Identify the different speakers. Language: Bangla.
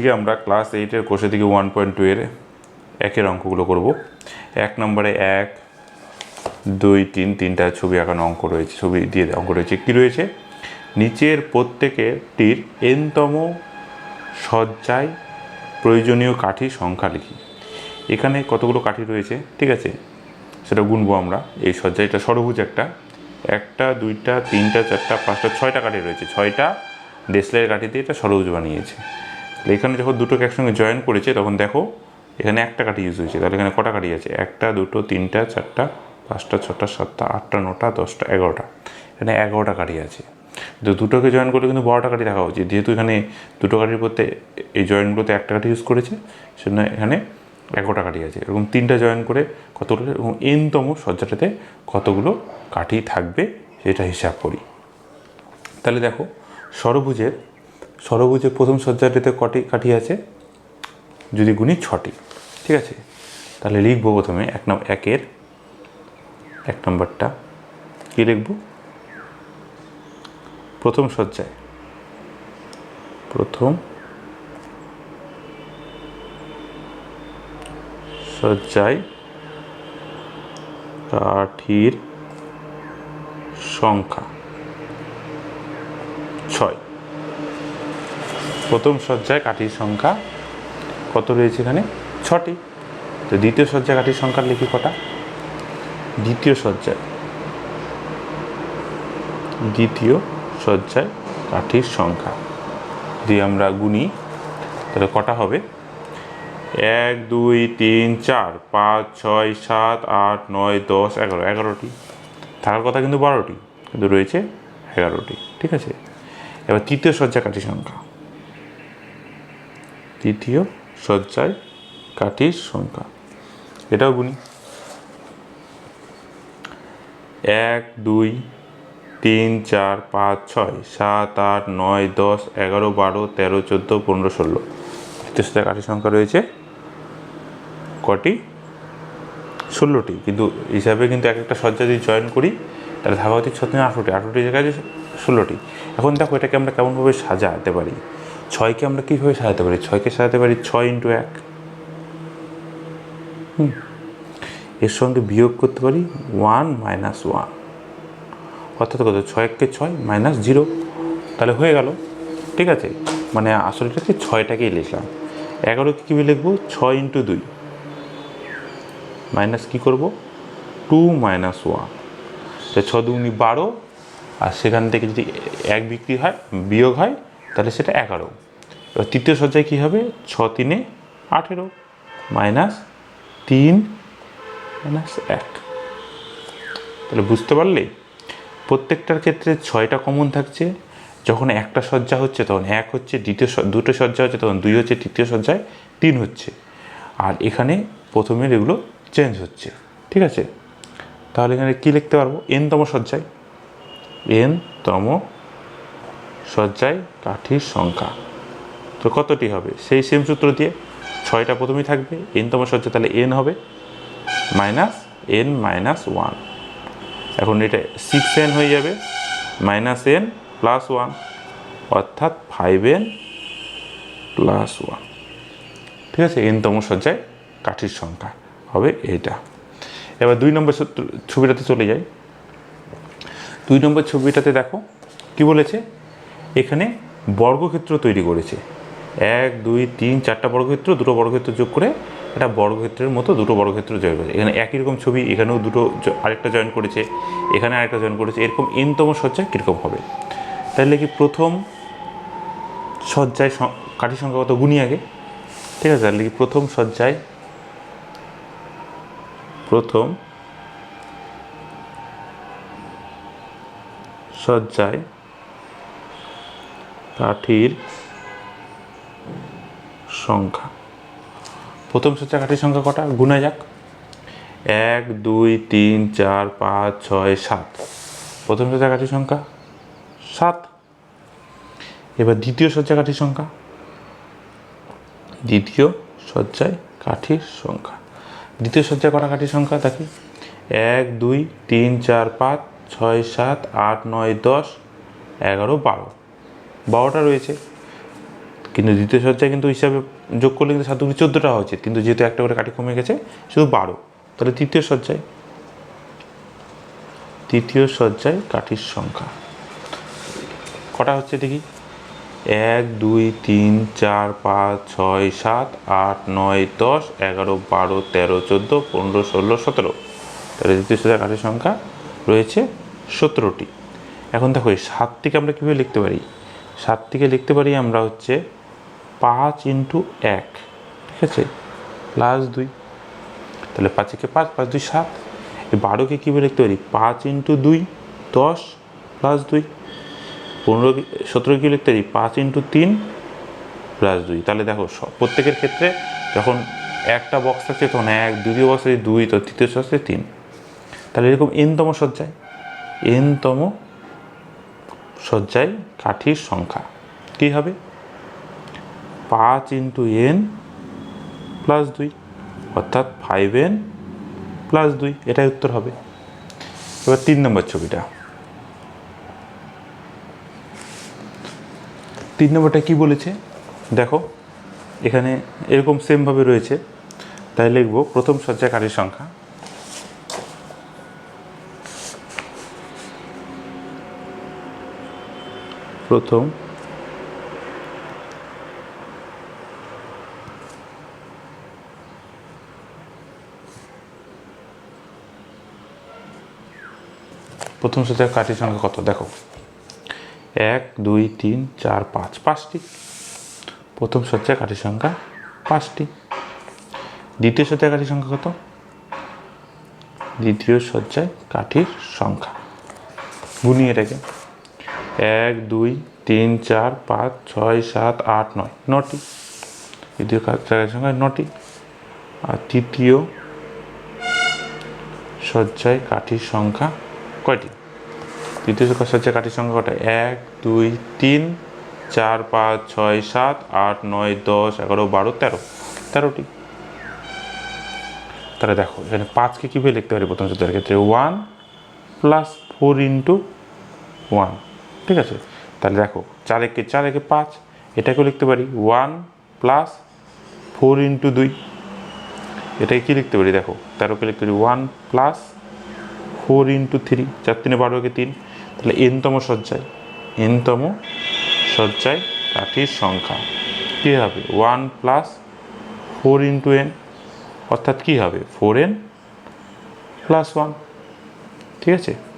Speaker 1: আজকে আমরা ক্লাস এইটের কোষে থেকে ওয়ান পয়েন্ট টু এর একের অঙ্কগুলো করব এক নম্বরে এক দুই তিন তিনটা ছবি আঁকানো অঙ্ক রয়েছে ছবি দিয়ে অঙ্ক রয়েছে কী রয়েছে নিচের প্রত্যেকেটির এনতম সজ্জায় প্রয়োজনীয় কাঠি সংখ্যা লিখি এখানে কতগুলো কাঠি রয়েছে ঠিক আছে সেটা গুনবো আমরা এই সজ্জায় এটা সরভুজ একটা একটা দুইটা তিনটা চারটা পাঁচটা ছয়টা কাঠি রয়েছে ছয়টা ডেসলের কাঠি দিয়ে এটা সরভুজ বানিয়েছে এখানে যখন দুটোকে একসঙ্গে জয়েন করেছে তখন দেখো এখানে একটা কাঠি ইউজ হয়েছে তাহলে এখানে কটা কাঠি আছে একটা দুটো তিনটা চারটা পাঁচটা ছটা সাতটা আটটা নটা দশটা এগারোটা এখানে এগারোটা কাঠি আছে তো দুটোকে জয়েন করলে কিন্তু বারোটা কাঠি রাখা উচিত যেহেতু এখানে দুটো কাঠির প্রত্যেক এই জয়েনগুলোতে একটা কাঠি ইউজ করেছে সেজন্য এখানে এগারোটা কাঠি আছে এরকম তিনটা জয়েন করে কতগুলো এবং এনতম সজ্জাটাতে কতগুলো কাঠি থাকবে সেটা হিসাব করি তাহলে দেখো সরভুজের সরভুজে প্রথম সজ্জাটিতে কটি কাঠি আছে যদি গুণি ছটি ঠিক আছে তাহলে লিখব প্রথমে এক নম্বর একের এক নম্বরটা কী লিখব প্রথম সজ্জায় প্রথম সজ্জায় কাঠির সংখ্যা প্রথম সজ্জায় কাঠির সংখ্যা কত রয়েছে এখানে ছটি তো দ্বিতীয় সজ্জায় কাঠির সংখ্যা লিখি কটা দ্বিতীয় সজ্জায় দ্বিতীয় সজ্জায় কাঠির সংখ্যা দিয়ে আমরা গুনি তাহলে কটা হবে এক দুই তিন চার পাঁচ ছয় সাত আট নয় দশ এগারো এগারোটি থাকার কথা কিন্তু বারোটি কিন্তু রয়েছে এগারোটি ঠিক আছে এবার তৃতীয় সজ্জা কাঠি সংখ্যা তৃতীয় শয্যায় কাঠির সংখ্যা এটাও গুনি এক দুই তিন চার পাঁচ ছয় সাত আট নয় দশ এগারো বারো তেরো চোদ্দো পনেরো ষোলো তৃতীয় শয্যায় কাঠির সংখ্যা রয়েছে কটি ষোলোটি কিন্তু হিসাবে কিন্তু এক একটা শয্যা যদি জয়েন করি তাহলে ধাবাহতি ছত্রিশ আঠেরোটি আঠেরোটি জায়গায় ষোলোটি এখন দেখো এটাকে আমরা কেমনভাবে সাজাতে পারি ছয়কে আমরা কীভাবে সাজাতে পারি ছয়কে সাজাতে পারি ছয় ইন্টু এক এর সঙ্গে বিয়োগ করতে পারি ওয়ান মাইনাস ওয়ান অর্থাৎ কত ছয় এককে ছয় মাইনাস জিরো তাহলে হয়ে গেল ঠিক আছে মানে আসলটা কি ছয়টাকেই লিখলাম এগারোকে কী লিখবো ছয় ইন্টু দুই মাইনাস কী করবো টু মাইনাস ওয়ান ছ দুগুনি বারো আর সেখান থেকে যদি এক বিক্রি হয় বিয়োগ হয় তাহলে সেটা এগারো এবার তৃতীয় সজ্জায় কী হবে ছ তিনে আঠেরো মাইনাস তিন মাইনাস এক তাহলে বুঝতে পারলে প্রত্যেকটার ক্ষেত্রে ছয়টা কমন থাকছে যখন একটা সজ্জা হচ্ছে তখন এক হচ্ছে দ্বিতীয় দুটো সজ্জা হচ্ছে তখন দুই হচ্ছে তৃতীয় সজ্জায় তিন হচ্ছে আর এখানে প্রথমের এগুলো চেঞ্জ হচ্ছে ঠিক আছে তাহলে এখানে কী লিখতে পারবো এনতম সজ্জায় এনতম সজ্জায় কাঠির সংখ্যা তো কতটি হবে সেই সেম সূত্র দিয়ে ছয়টা প্রথমেই থাকবে এনতম সজ্জা তাহলে এন হবে মাইনাস এন মাইনাস ওয়ান এখন এটা সিক্স এন হয়ে যাবে মাইনাস এন প্লাস ওয়ান অর্থাৎ ফাইভ এন প্লাস ওয়ান ঠিক আছে এনতম সজ্জায় কাঠির সংখ্যা হবে এটা এবার দুই নম্বর ছবিটাতে চলে যাই দুই নম্বর ছবিটাতে দেখো কি বলেছে এখানে বর্গক্ষেত্র তৈরি করেছে এক দুই তিন চারটা বর্গক্ষেত্র দুটো বর্গক্ষেত্র যোগ করে একটা বর্গক্ষেত্রের মতো দুটো বর্গক্ষেত্র জয়েন করেছে এখানে একই রকম ছবি এখানেও দুটো আরেকটা জয়েন করেছে এখানে আরেকটা জয়েন করেছে এরকম এনতম সজ্জা কীরকম হবে তাহলে কি প্রথম সজ্জায় কাঠি সংখ্যা কত গুণি আগে ঠিক আছে তাহলে কি প্রথম সজ্জায় প্রথম সজ্জায় কাঠির সংখ্যা প্রথম সূত্রে কাঠির সংখ্যা কটা গুণা যাক এক দুই তিন চার পাঁচ ছয় সাত প্রথম কাঠির সংখ্যা সাত এবার দ্বিতীয় কাঠির সংখ্যা দ্বিতীয় সজ্জায় কাঠির সংখ্যা দ্বিতীয় সজ্জা কটা কাঠির সংখ্যা দেখি এক দুই তিন চার পাঁচ ছয় সাত আট নয় দশ এগারো বারো বারোটা রয়েছে কিন্তু দ্বিতীয় সজ্জায় কিন্তু হিসাবে যোগ করলে কিন্তু সাত দুগুণে চোদ্দোটা হওয়া কিন্তু যেহেতু একটা করে কাটি কমে গেছে শুধু বারো তাহলে তৃতীয় সজ্জায় তৃতীয় সজ্জায় কাঠির সংখ্যা কটা হচ্ছে দেখি এক দুই তিন চার পাঁচ ছয় সাত আট নয় দশ এগারো বারো তেরো চোদ্দো পনেরো ষোলো সতেরো তাহলে দ্বিতীয় সজ্জায় কাঠির সংখ্যা রয়েছে সতেরোটি এখন দেখো এই সাতটিকে আমরা কীভাবে লিখতে পারি সাত থেকে লিখতে পারি আমরা হচ্ছে পাঁচ ইন্টু এক ঠিক আছে প্লাস দুই তাহলে পাঁচকে পাঁচ পাঁচ দুই সাত এই বারোকে কী বলে লিখতে পারি পাঁচ ইন্টু দুই দশ প্লাস দুই পনেরো সতেরো কি লিখতে পারি পাঁচ ইন্টু তিন প্লাস দুই তাহলে দেখো প্রত্যেকের ক্ষেত্রে যখন একটা বক্স আছে তখন এক দ্বিতীয় বক্স আছে দুই তো তৃতীয় আসছে তিন তাহলে এরকম এনতম সজ্জায় এনতম শয্যায় কাঠির সংখ্যা কী হবে পাঁচ ইন্টু এন প্লাস দুই অর্থাৎ ফাইভ এন প্লাস দুই এটাই উত্তর হবে এবার তিন নম্বর ছবিটা তিন নম্বরটা কি বলেছে দেখো এখানে এরকম সেমভাবে রয়েছে তাই লিখব প্রথম শয্যা কাঠির সংখ্যা প্রথম প্রথম সূত্রে কাঠির সংখ্যা কত দেখো এক দুই তিন চার পাঁচ পাঁচটি প্রথম সূত্রে কাঠির সংখ্যা পাঁচটি দ্বিতীয় সূত্রে কাঠির সংখ্যা কত দ্বিতীয় সজ্জায় কাঠির সংখ্যা গুনিয়ে রেখে এক দুই তিন চার পাঁচ ছয় সাত আট নয় নটি দ্বিতীয় কাজের সংখ্যা নটি আর তৃতীয় সজ্জায় কাঠির সংখ্যা কয়টি তৃতীয় সজ্জায় কাঠির সংখ্যা কটা এক দুই তিন চার পাঁচ ছয় সাত আট নয় দশ এগারো বারো তেরো তেরোটি তাহলে দেখো এখানে পাঁচকে কীভাবে লিখতে পারি প্রথম সূত্রের ক্ষেত্রে one plus four into one ঠিক আছে তাহলে দেখো চার একে চার একে পাঁচ এটাকেও লিখতে পারি ওয়ান প্লাস ফোর ইন্টু দুই এটাকে কী লিখতে পারি দেখো তেরোকে লিখতে পারি one plus four into three চার তিনে বারোকে তিন তাহলে এনতম সজ্জায় এনতম সজ্জায় কাঠির সংখ্যা কী হবে one plus four into n অর্থাৎ কী হবে ফোর এন প্লাস ওয়ান ঠিক আছে